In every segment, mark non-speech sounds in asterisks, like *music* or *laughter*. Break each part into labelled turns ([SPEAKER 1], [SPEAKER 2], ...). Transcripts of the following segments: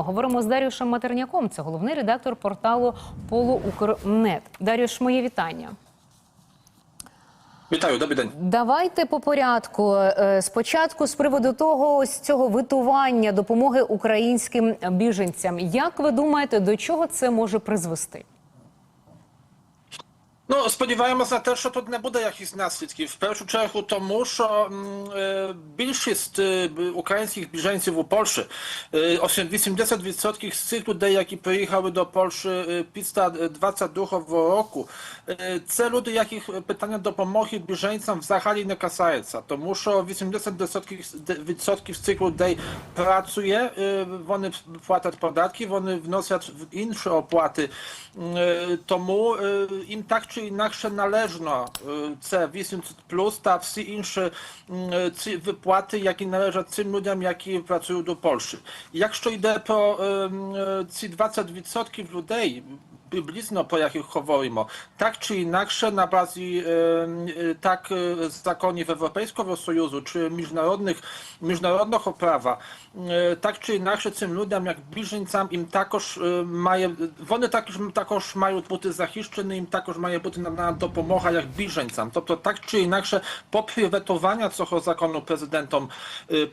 [SPEAKER 1] Говоримо з Дарюшем Матерняком. Це головний редактор порталу Полуукрнет. Дарюш, моє вітання.
[SPEAKER 2] Вітаю, добрий день.
[SPEAKER 1] Давайте по порядку. Е, Спочатку з приводу того ось цього витування допомоги українським біженцям. Як ви думаєте, до чого це може призвести?
[SPEAKER 2] No, spodziewałem się też, to nie będzie jakiś nasytki. W pierwszym czechu to muszą mm, e, większość ukraińskich bieżeńców w Polsce, 80% z tych ludzi, jaki przyjechały do Polski e, e, w roku, to ludzie, jakich pytania do pomocy bieżeńcom w Zachali nie kasajeca. To muszą 80% z tych ludzi pracuje, one płacą podatki, one wnoszą inne opłaty. Tomu im tak czy inaczej należno y, C 800 plus, ta wsi insze mm, wypłaty, jakie należą tym ludziom, jakie pracują do Polski. Jak jeszcze idę po C 20% ludzi blizno, po jakich hovorimo. Tak czy inaczej, na bazie y, y, tak y, zakonów Europejskiego Sojuszu, czy międzynarodnych, międzynarodnego prawa, tak czy inaczej tym ludziom, jak bliźnicam, im takoż mają, one takoż, takoż mają buty zachiszczone, im takoż mają buty nam, nam to pomocha, jak bliźnicam. To, tak czy inaczej, poprzywetowania coho zakonu prezydentom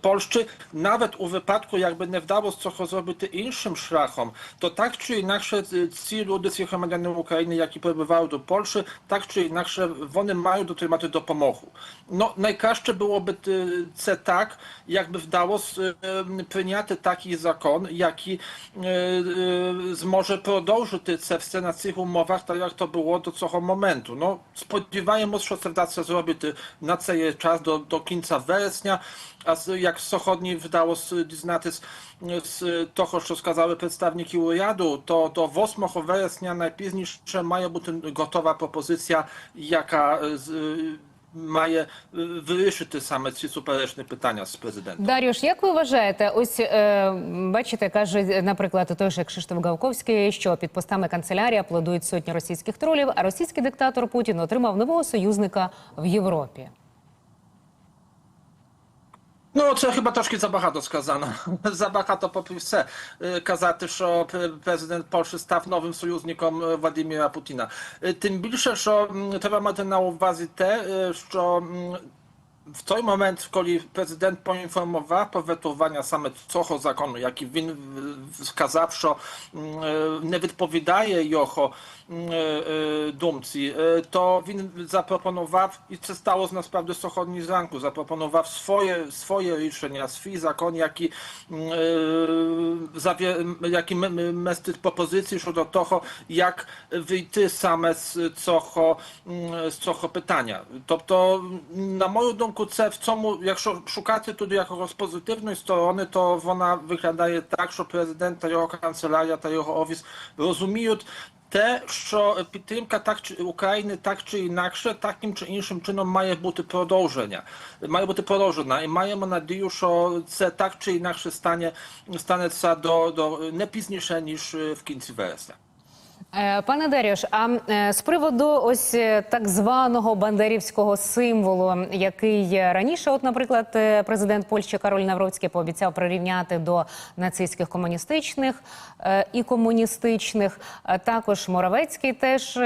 [SPEAKER 2] Polszczy, nawet u wypadku, jakby nie wdało, coho zrobić innym szlachom, to tak czy inaczej ci ludzie люди, ці громадяни України, які прибувають до Польщі, так чи інакше вони мають отримати допомогу. Ну, найкраще було б е, це так, якби вдалося е, прийняти такий закон, який е, е, зможе продовжити це все на цих умовах, так як то було до цього моменту. Ну, сподіваємось, що це вдасться зробити на цей час до, до кінця вересня. a z, jak Sochodni wydało znatys z toho, co skazały przedstawniki uriadu, to, to w osmochowe dnia najpóźniejsze mają być gotowa propozycja, jaka e, z, Має вирішити саме ці суперечні питання з президентом.
[SPEAKER 1] Даріш, як ви вважаєте, ось е, бачите, каже, наприклад, той же Кшиштоф Гавковський, що під постами канцелярії аплодують сотні російських тролів, а російський диктатор Путін отримав нового союзника в Європі.
[SPEAKER 2] No, to chyba troszkę Zabacha skazano. *laughs* Zabacha to popise y, kazaty, że y, prezydent Polski staw nowym sojusznikom y, Władimira Putina. Tym bliższe, że mm, trzeba mieć na uwadze te, że mm, w ten moment, w którym prezydent poinformowała powetowania same coho zakonu, jaki win wskazawszo nie mm, wypowiadaje jocho mm, e, e, dumci, e, to win zaproponował i co stało z nas naprawdę sochodni ranku, zaproponował swoje, swoje liczenia, swój zakon, jaki mm, jaki mesty propozycji co do toho, jak wyjty same z coho, z coho pytania. To, to na moją dom м- містить пропозиції щодо того, як вийти саме з цього, м, з цього питання. Тобто, на мою думку, це в цьому, якщо шукати тут якогось позитивної сторони, то вона виглядає так, що президент та його канцелярія та його офіс розуміють те, що підтримка так чи України так чи інакше, таким чи іншим чином має бути продовження, має бути продовжена. І маємо надію, що це так чи інакше стане станеться до, до не пізніше ніж е, в кінці вересня.
[SPEAKER 1] Е, Пане Дарюш, а е, з приводу ось е, так званого бандерівського символу, який раніше, от, наприклад, президент Польщі Кароль Навроцький пообіцяв прирівняти до нацистських комуністичних і комуністичних. Також Моравецький теж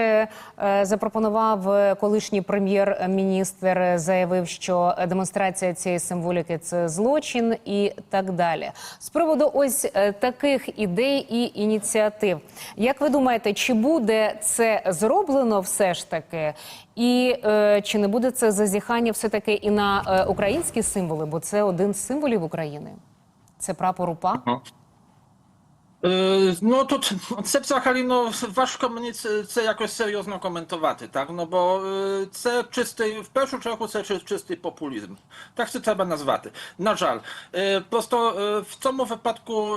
[SPEAKER 1] запропонував колишній прем'єр-міністр, заявив, що демонстрація цієї символіки це злочин і так далі. З приводу ось таких ідей і ініціатив, як ви думаєте, чи буде це зроблено все ж таки, і е, чи не буде це зазіхання все таки і на е, українські символи? Бо це один з символів України. Це прапор УПА.
[SPEAKER 2] E, no to *laughs* koncepcja Hali, no ważko mnie jakoś seriozno komentowaty, tak? No bo e, C czysty, w pierwszym roku C czysty populizm. Tak się trzeba nazwaty. Na żal. E, prosto w tym wypadku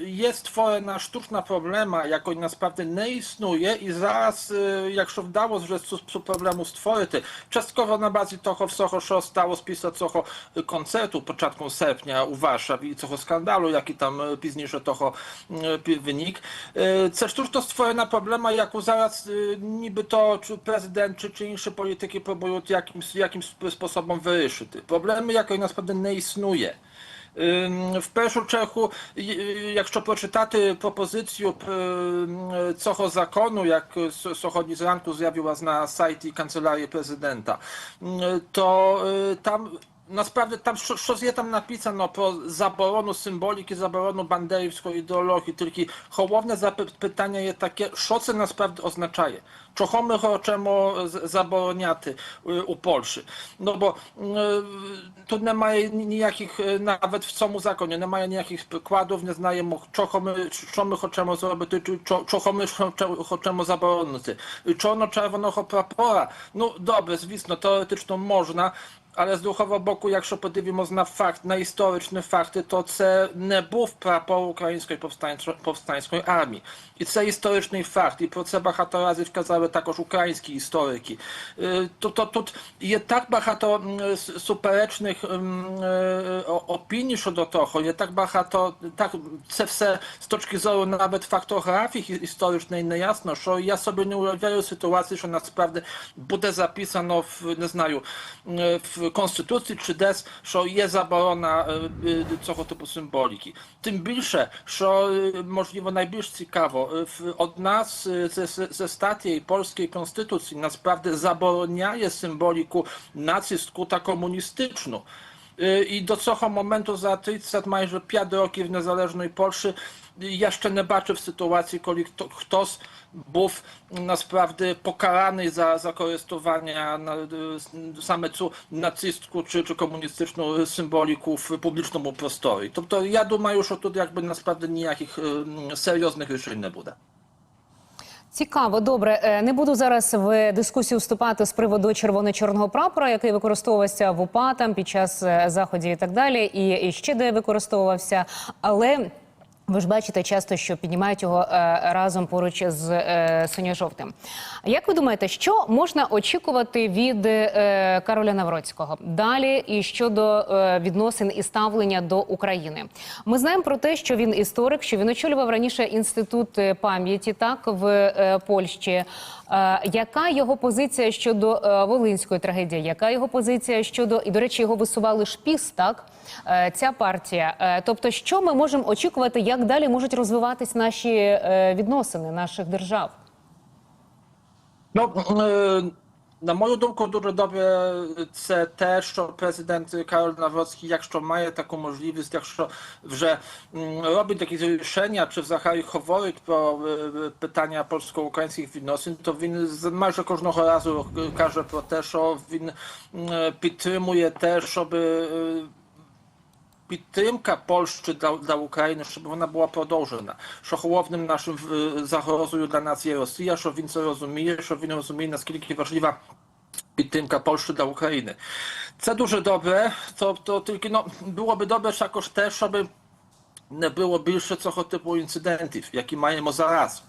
[SPEAKER 2] jest twoja sztuczna problema, jako naprawdę nie istnieje i zaraz, jak się wdało, że z problemu stworzyty, częstkowo na bazie toho, w Socho się stało spisać Socho koncertu początku sierpnia u Warszawy i Socho skandalu, jaki tam później у Warszawie і цього скандалу, який там е, пізніше того е, пі- виник. Е, Це штучно створена проблема, яку зараз е, нібито чи президент чи, чи інші політики próbują jakimś, jakimś sposobem wyrішити. Problemy, якої насправді не існує. Ym, В першу чергу, й- якщо прочитати пропозицію м, цього закону, як с- сьогодні зранку з'явилась на сайті канцелярії президента, м, то е, там naprawdę tam coś je tam napisano no, pro zaboroną symboliki, zaboroną banderowskiej ideologii, tylko hołowne zapytanie je takie, co to naprawdę oznaczaje? Czego my chcemy zaboroniaty y, u Polszy? No bo y, tu nie ma nijakich, y, nawet w samu zakonie, nie ma nijakich przykładów, nie znajemy, czego my, co my chcemy zrobić, czego my chcemy zaboronić. Czorno-czerwonego prapora, no dobre, zwisno, teoretycznie można, ale z duchowo boku, jak szopotywimo zna fakt, na historyczne fakty, to C nebówka po ukraińskiej powstańskiej armii. I C historyczny fakt, i proce bardzo razy wskazały także ukraińskie historyki. Y, to, to, to jest tak bardzo mm, superecznych mm, e, opinii co do tego, jest tak bardzo, tak, C wse z toczki wzoru nawet faktografii historycznej niejasno, że ja sobie nie ujawiaję sytuacji, że naprawdę będzie zapisano w, nie znaju, e, w Konstytucji czy DES, że jest zabrona e, e, co typu symboliki. Tym bliższe, że możliwe najbliższe ciekawo, e, od nas ze, ze polskiej konstytucji naprawdę zabroniaje symboliku nacji skuta komunistyczną Е, І до цього моменту за 30 майже 5 років незалежної Польщі я ще не бачив ситуації, коли хто, хтось був насправді покараний за, за користування на, е, саме цю нацистську чи, чи комуністичну символіку в публічному просторі. Тобто я думаю, що тут якби насправді ніяких е, м, серйозних рішень не буде.
[SPEAKER 1] Цікаво, добре. Е, Не буду зараз в дискусію вступати з приводу червоно-чорного прапора, який використовувався в УПА там під час е, заходів і так далі, і, і ще де використовувався. Але ви ж бачите часто, що піднімають його е, разом поруч з е, синьо-жовтим. Як ви думаєте, що можна очікувати від е, Кароля Навроцького далі і щодо е, відносин і ставлення до України? Ми знаємо про те, що він історик, що він очолював раніше інститут е, пам'яті так в е, Польщі. Е, яка його позиція щодо е, волинської трагедії? Яка його позиція щодо і до речі, його висували шпіс, так е, ця партія? Тобто, що ми можемо очікувати, як далі можуть розвиватись наші відносини наших держав?
[SPEAKER 2] Ну, е, на мою думку, дуже добре це те, що президент Карol Nawrocki, якщо має таку можливість, якщо вже м, робить якісь рішення, чи взагалі говорить про е, питання polsko-українських відносин, то він з- майже кожного разу каже про те, що він м, підтримує те, щоб е, підтримка Польщі для, для України, щоб вона була продовжена. Що головним нашим е, загрозою для нас є Росія, що він це розуміє, що він розуміє, наскільки важлива підтримка Польщі для України. Це дуже добре, тобто тільки ну, byłoby добре також те, щоб не було більше цього типу інцидентів, які маємо зараз.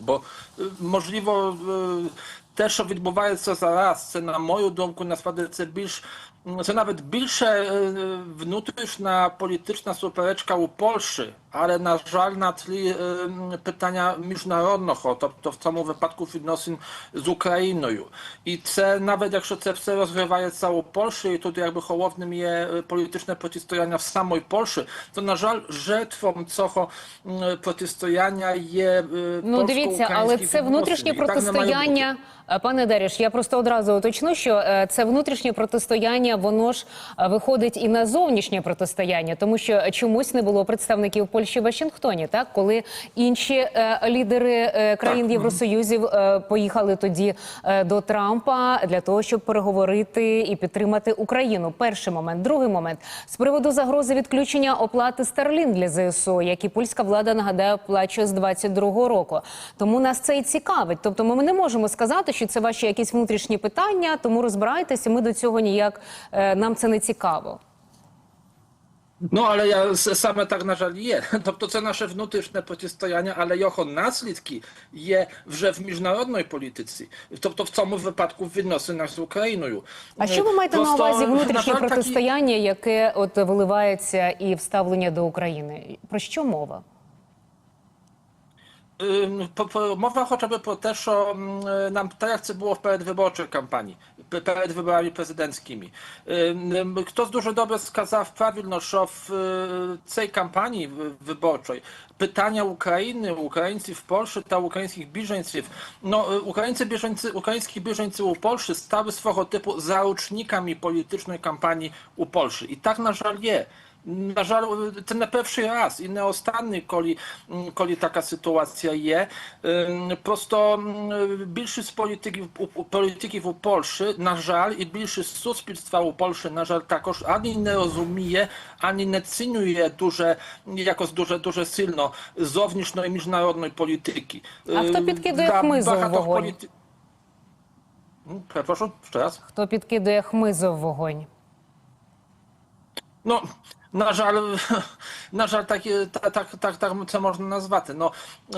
[SPEAKER 2] Бо е, можливо е, те, що відбувається зараз, це на мою думку, насправді це більш co nawet bliższe y, y, wnutryszna polityczna supereczka u Polszy. На жаль на тлі е, м, питання міжнародного, тобто в цьому випадку відносин з Україною. І це навіть якщо це все розгрівається у Польщі, і тут якби головним є політичне протистояння в самій Польщі, то на жаль, жертвом цього протистояння є
[SPEAKER 1] Ну дивіться, але це внутрішнє протистояння. Пане Даріш, я просто одразу уточню, що це внутрішнє протистояння, воно ж виходить і на зовнішнє протистояння, тому що чомусь не було представників Польщі в Вашингтоні, так коли інші е, лідери е, країн. Євросоюзів е, поїхали тоді е, до Трампа для того, щоб переговорити і підтримати Україну. Перший момент, другий момент з приводу загрози відключення оплати Starlink для ЗСУ, які польська влада нагадаю оплачує з 22-го року. Тому нас це і цікавить. Тобто, ми не можемо сказати, що це ваші якісь внутрішні питання, тому розбирайтеся. Ми до цього ніяк е, нам це не цікаво.
[SPEAKER 2] No ale ja, same tak na żal je. To, *laughs* to co nasze wnutyczne przeciwstojania, ale jako naslідки є вже в міжнародній політиці. Тобто в цьому випадку в відносинах з Україною.
[SPEAKER 1] А що ви маєте
[SPEAKER 2] Просто, на
[SPEAKER 1] увазі
[SPEAKER 2] внутрішнє на
[SPEAKER 1] протистояння, такі... яке от виливається і вставлення до України? Про що мова?
[SPEAKER 2] Mowa chociażby też o, mm, nam, tak jak było w przedwyborczej kampanii, przed wyborami prezydenckimi. Kto z dużo dobre skazał prawilno, że w y, tej kampanii wyborczej pytania Ukrainy, ukraińcy w Polsce, ta ukraińskich bieżeńców, no y, Ukraińcy bieżeńcy, ukraiński bieżeńcy u Polszy stały swego typu zarucznikami politycznej kampanii u Polszy. I tak na żal jest. На жаль, це не перший раз і не останній, коли коли така ситуація є. Просто більшість політиків політиків у Польщі, на жаль, і більшість суспільства у Польщі, на жаль, також ані не розуміє, ані не цінує дуже якось дуже дуже сильно зовнішньої
[SPEAKER 1] міжнародної політики.
[SPEAKER 2] А
[SPEAKER 1] хто
[SPEAKER 2] підкидує
[SPEAKER 1] хмизу в вогонь?
[SPEAKER 2] Політи... Прошу ще раз.
[SPEAKER 1] Хто підкидує хмизу в вогонь?
[SPEAKER 2] Ну... na żal, na żal takie, tak, tak, tak, tak to można nazwać. No,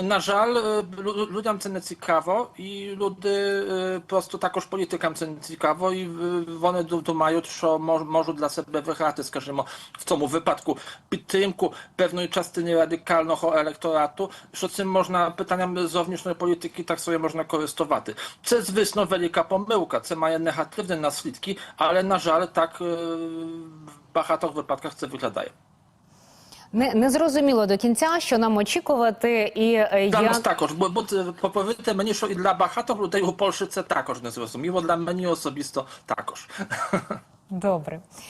[SPEAKER 2] na żal y, lu- ludziom це не цікаво, і люди y, просто також політикам це не цікаво, і y, вони ду- думають, що мож, можуть для себе виграти, скажімо, в цьому випадку підтримку певної частини радикального електорату, що цим можна питанням зовнішньої політики так собі можна користувати. Це, звісно, велика помилка, це має негативні наслідки, але, на жаль, так е, в багатьох випадках це виглядає.
[SPEAKER 1] Не, не зрозуміло до кінця, що нам очікувати, і е,
[SPEAKER 2] Для
[SPEAKER 1] як...
[SPEAKER 2] нас також, бо, бо поповіте, повірте мені, що і для багатьох людей у Польщі це також не зрозуміло, для мені особисто також. *laughs*
[SPEAKER 1] Добре.